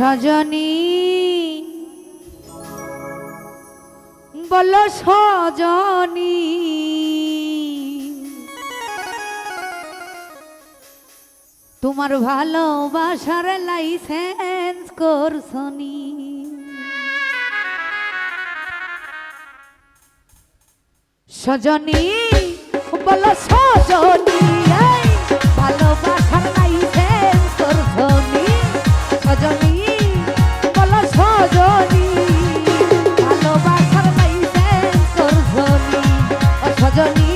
সজনী। বল সজনী। তোমার ভালোবাসার লাইসেন্স করছনি সজনী বল সজনী। Dolly.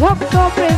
ভক্ত প্রেম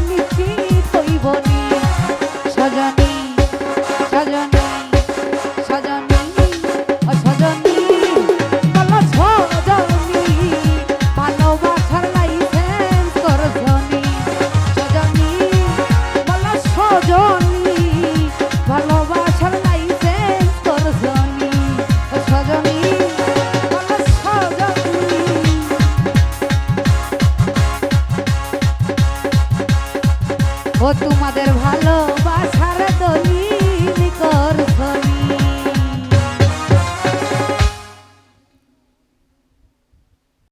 ও তোমাদের ভালো